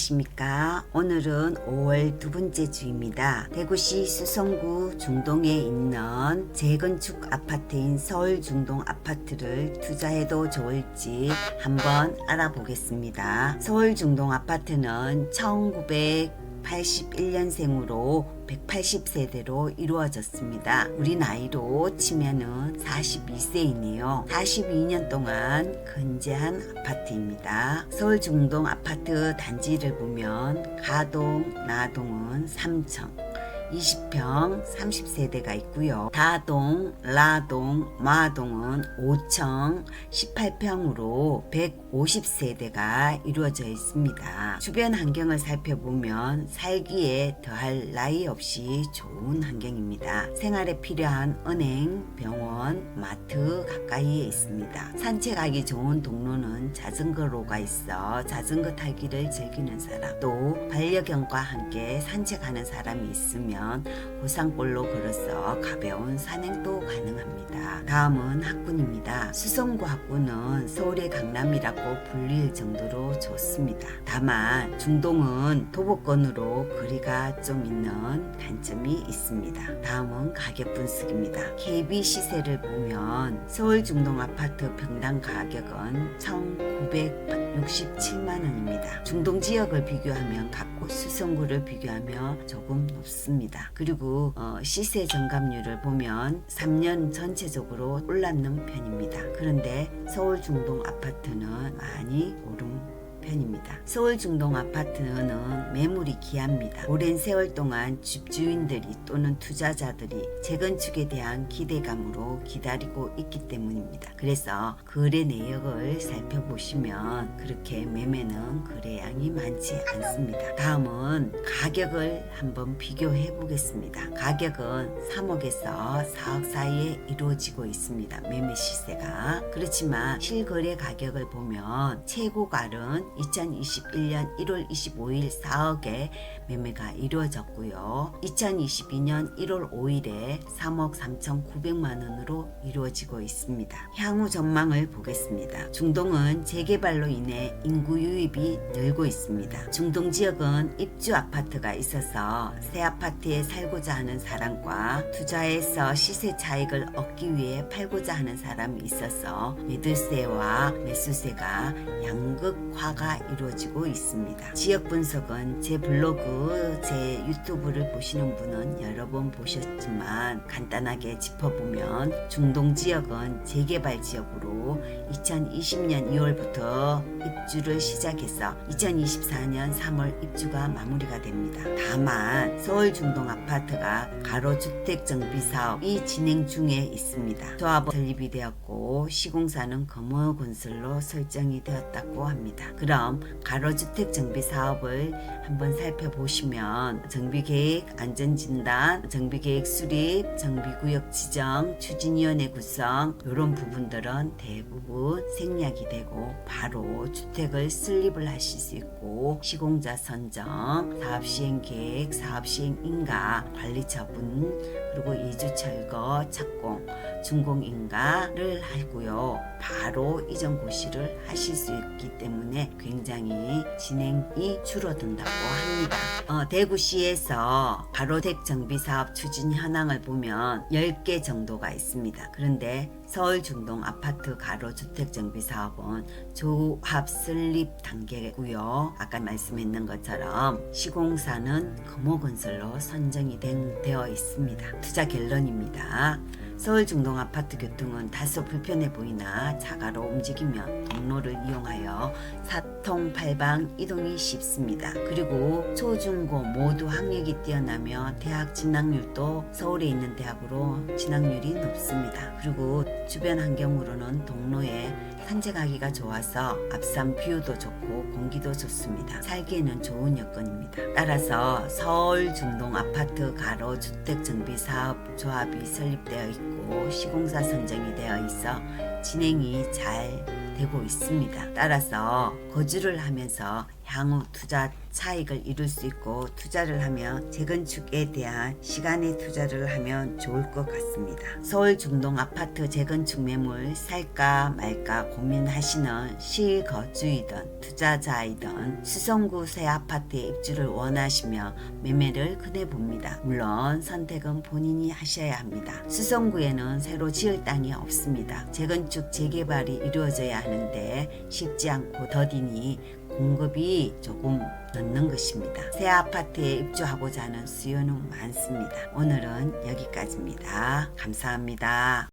안녕하십니까. 오늘은 5월 두 번째 주입니다. 대구시 수성구 중동에 있는 재건축 아파트인 서울 중동 아파트를 투자해도 좋을지 한번 알아보겠습니다. 서울 중동 아파트는 1981년생으로 180세대로 이루어졌습니다. 우리 나이로 치면은 42세이네요. 42년 동안 건재한 아파트입니다. 서울 중동 아파트 단지를 보면 가동, 나동은 3층, 20평 30세대가 있고요. 다동, 라동, 마동은 5층 18평으로 150세대가 이루어져 있습니다. 주변 환경을 살펴보면 살기에 더할 나위 없이 좋은 환경입니다. 생활에 필요한 은행, 병원, 마트 가까이에 있습니다. 산책하기 좋은 동로는 자전거로가 있어 자전거 타기를 즐기는 사람, 또 반려견과 함께 산책하는 사람이 있으 면 호상골로 걸어서 가벼운 산행도 가능합니다. 다음은 학군입니다. 수성구 학군은 서울의 강남이라고 불릴 정도로 좋습니다. 다만 중동은 도보권으로 거리가 좀 있는 단점이 있습니다. 다음은 가격 분석입니다. KB 시세를 보면 서울 중동 아파트 평당 가격은 1,967만 원입니다. 중동 지역을 비교하면 같고 수성구를 비교하면 조금 높습니다. 그리고 어, 시세 정감률을 보면 3년 전체적으로 올랐는 편입니다. 그런데 서울 중동 아파트는 많이 오른 편입니다. 서울 중동 아파트는 매물이 귀합니다. 오랜 세월 동안 집주인들이 또는 투자자들이 재건축에 대한 기대감으로 기다리고 있기 때문입니다. 그래서 거래 내역을 살펴보시면 그렇게 매매는 거래량이 많지 않습니다. 다음은 가격을 한번 비교해 보겠습니다. 가격은 3억에서 4억 사이에 이루어지고 있습니다. 매매 시세가. 그렇지만 실거래 가격을 보면 최고가는 2021년 1월 25일 4억에 매매가 이루어졌고요. 2022년 1월 5일에 3억 3,900만 원으로 이루어지고 있습니다. 향후 전망을 보겠습니다. 중동은 재개발로 인해 인구 유입이 늘고 있습니다. 중동 지역은 입주 아파트가 있어서 새 아파트에 살고자 하는 사람과 투자해서 시세 차익을 얻기 위해 팔고자 하는 사람이 있어서 매도세와 매수세가 양극화가 이루어지고 있습니다. 지역 분석은 제 블로그, 제 유튜브를 보시는 분은 여러 번 보셨지만 간단하게 짚어보면 중동 지역은 재개발 지역으로 2020년 2월부터 입주를 시작해서 2024년 3월 입주가 마무리가 됩니다. 다만 서울 중동 아파트가 가로주택 정비 사업이 진행 중에 있습니다. 조합은 설립이 되었고 시공사는 검어건설로 설정이 되었다고 합니다. 그럼 가로주택 정비 사업을 한번 살펴보시면 정비계획, 안전진단, 정비계획 수립, 정비구역 지정, 추진위원회 구성 이런 부분들은 대부분 생략이 되고 바로 주택을 설립을 하실 수 있고 시공자 선정, 사업시행계획, 사업시행인가, 관리처분 그리고 이주 철거, 착공, 준공인가를 하고요. 바로 이전 고시를 하실 수 있기 때문에 굉장히 진행이 줄어든다고 합니다. 어, 대구시에서 가로택 정비 사업 추진 현황을 보면 10개 정도가 있습니다. 그런데 서울 중동 아파트 가로 주택 정비 사업은 조합 설립 단계고요. 아까 말씀했는 것처럼 시공사는 금호건설로 선정이 된, 되어 있습니다. 투자 결론입니다. 서울 중동 아파트 교통은 다소 불편해 보이나 자가로 움직이면 동로를 이용하여 사통팔방 이동이 쉽습니다. 그리고 초중고 모두 학력이 뛰어나며 대학 진학률도 서울에 있는 대학으로 진학률이 높습니다. 그리고 주변 환경으로는 동로에 산책하기가 좋아서 앞산 뷰도 좋고 공기도 좋습니다. 살기에는 좋은 여건입니다. 따라서 서울 중동 아파트 가로 주택 정비 사업 조합이 설립되어 있고 시공사 선정이 되어 있어 진행이 잘 되고 있습니다. 따라서 거주를 하면서 향후 투자 차익을 이룰 수 있고 투자를 하면 재건축에 대한 시간의 투자를 하면 좋을 것 같습니다. 서울 중동 아파트 재건축 매물 살까 말까 고민하시는 실거주이든 투자자이든 수성구 새 아파트에 입주를 원하시며 매매를 권해봅니다. 물론 선택은 본인이 하셔야 합니다. 수성구에는 새로 지을 땅이 없습니다. 재건축 재개발이 이루어져야 하는데 쉽지 않고 더디니 공급이 조금 늦는 것입니다. 새 아파트에 입주하고자 하는 수요는 많습니다. 오늘은 여기까지입니다. 감사합니다.